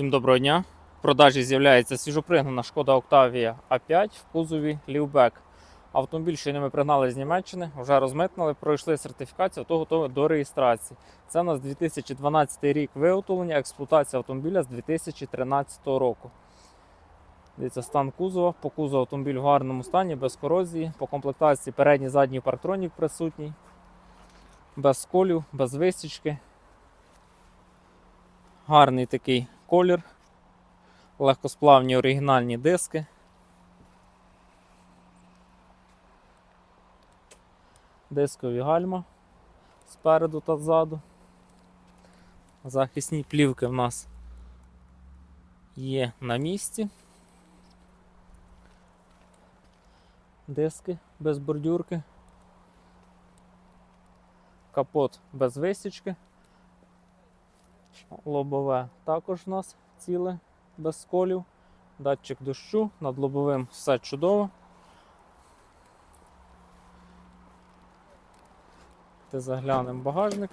Всім доброго дня. В продажі з'являється свіжопригнана шкода Octavia A5 в кузові Лівбек. Автомобіль щойно ми пригнали з Німеччини, вже розмитнили, пройшли сертифікацію, то готові до реєстрації. Це у нас 2012 рік виготовлення, експлуатація автомобіля з 2013 року. Дивіться, стан кузова. По кузову автомобіль в гарному стані, без корозії. По комплектації передній задній парктронік присутній, без сколів, без висічки. Гарний такий колір, легкосплавні оригінальні диски. Дискові гальма спереду та ззаду. Захисні плівки в нас є на місці. Диски без бордюрки. Капот без висічки. Лобове також у нас ціле, без сколів. Датчик дощу, над лобовим все чудово. Ти заглянемо багажник.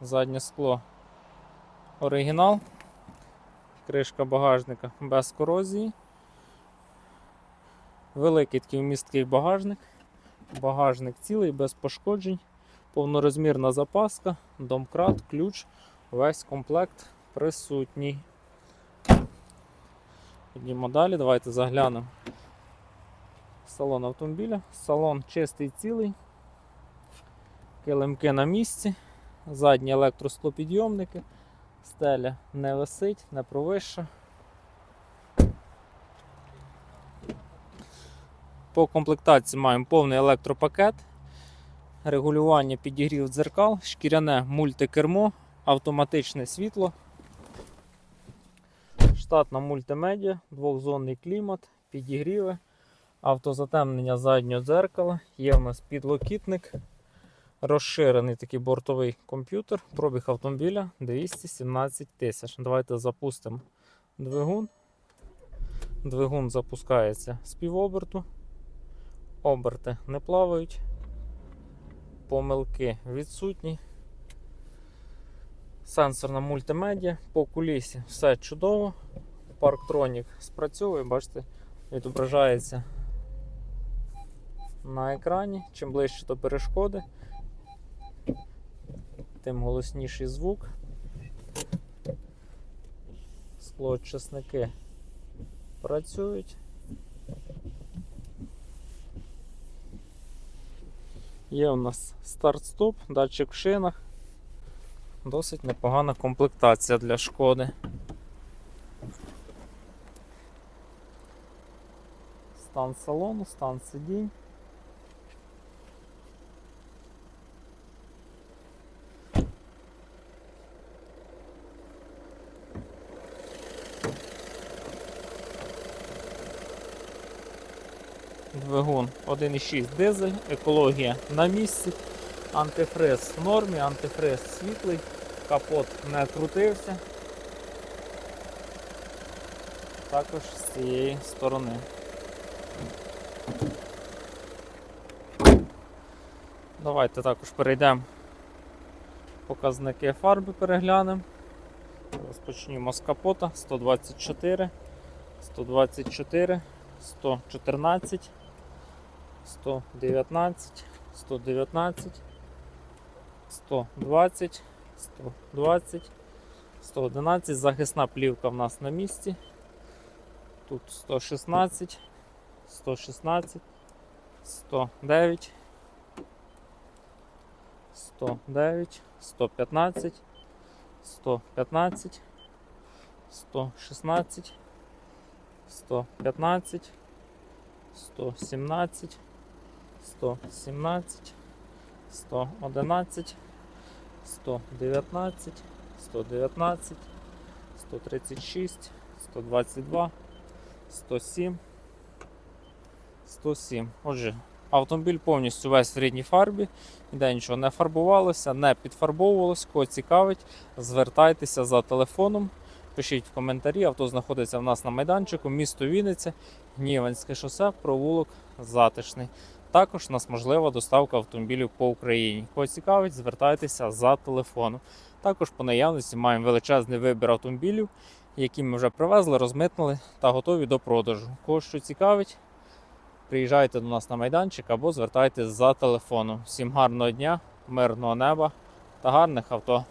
Заднє скло оригінал. Кришка багажника без корозії. Великий такий вмісткий багажник. Багажник цілий, без пошкоджень. Повнорозмірна запаска, домкрат, ключ. Весь комплект присутній. Підіймо далі, давайте заглянемо в салон автомобіля. Салон чистий цілий, килимки на місці, задні електросклопідйомники, стеля не висить, не провища. По комплектації маємо повний електропакет, регулювання підігрів дзеркал, шкіряне мультикермо, автоматичне світло, штатна мультимедіа, двохзонний клімат, підігріви, автозатемнення заднього дзеркала, є в нас підлокітник, розширений такий бортовий комп'ютер, пробіг автомобіля 217 тисяч. Давайте запустимо двигун. Двигун запускається з півоберту. Оберти не плавають, помилки відсутні. Сенсорна мультимедіа, по кулісі все чудово. Парктронік спрацьовує, бачите, відображається на екрані. Чим ближче до перешкоди, тим голосніший звук. Склоочисники працюють. Є у нас старт-стоп, датчик в шинах. Досить непогана комплектація для шкоди. Стан салону, стан сидінь. Двигун 1,6 дизель, екологія на місці. Антифриз в нормі, антифриз світлий, капот не крутився. Також з цієї сторони. Давайте також перейдемо. Показники фарби переглянемо. Розпочнімо з капота 124, 124, 114, 119, 119, 120, 120, 111. Захисна плівка в нас на місці. Тут 116, 116, 109, 109, 115, 115, 116, 115, 117, 117, 111, 119, 119, 136, 122, 107, 107. Отже, автомобіль повністю весь в рідній фарбі, ніде нічого не фарбувалося, не підфарбовувалось. Кого цікавить, звертайтеся за телефоном. Пишіть в коментарі, авто знаходиться в нас на майданчику, місто Вінниця, Гніванське шосе, провулок Затишний. Також у нас можлива доставка автомобілів по Україні. Кого цікавить, звертайтеся за телефоном. Також по наявності маємо величезний вибір автомобілів, які ми вже привезли, розмитнили та готові до продажу. Кого що цікавить, приїжджайте до нас на майданчик або звертайтесь за телефоном. Всім гарного дня, мирного неба та гарних авто.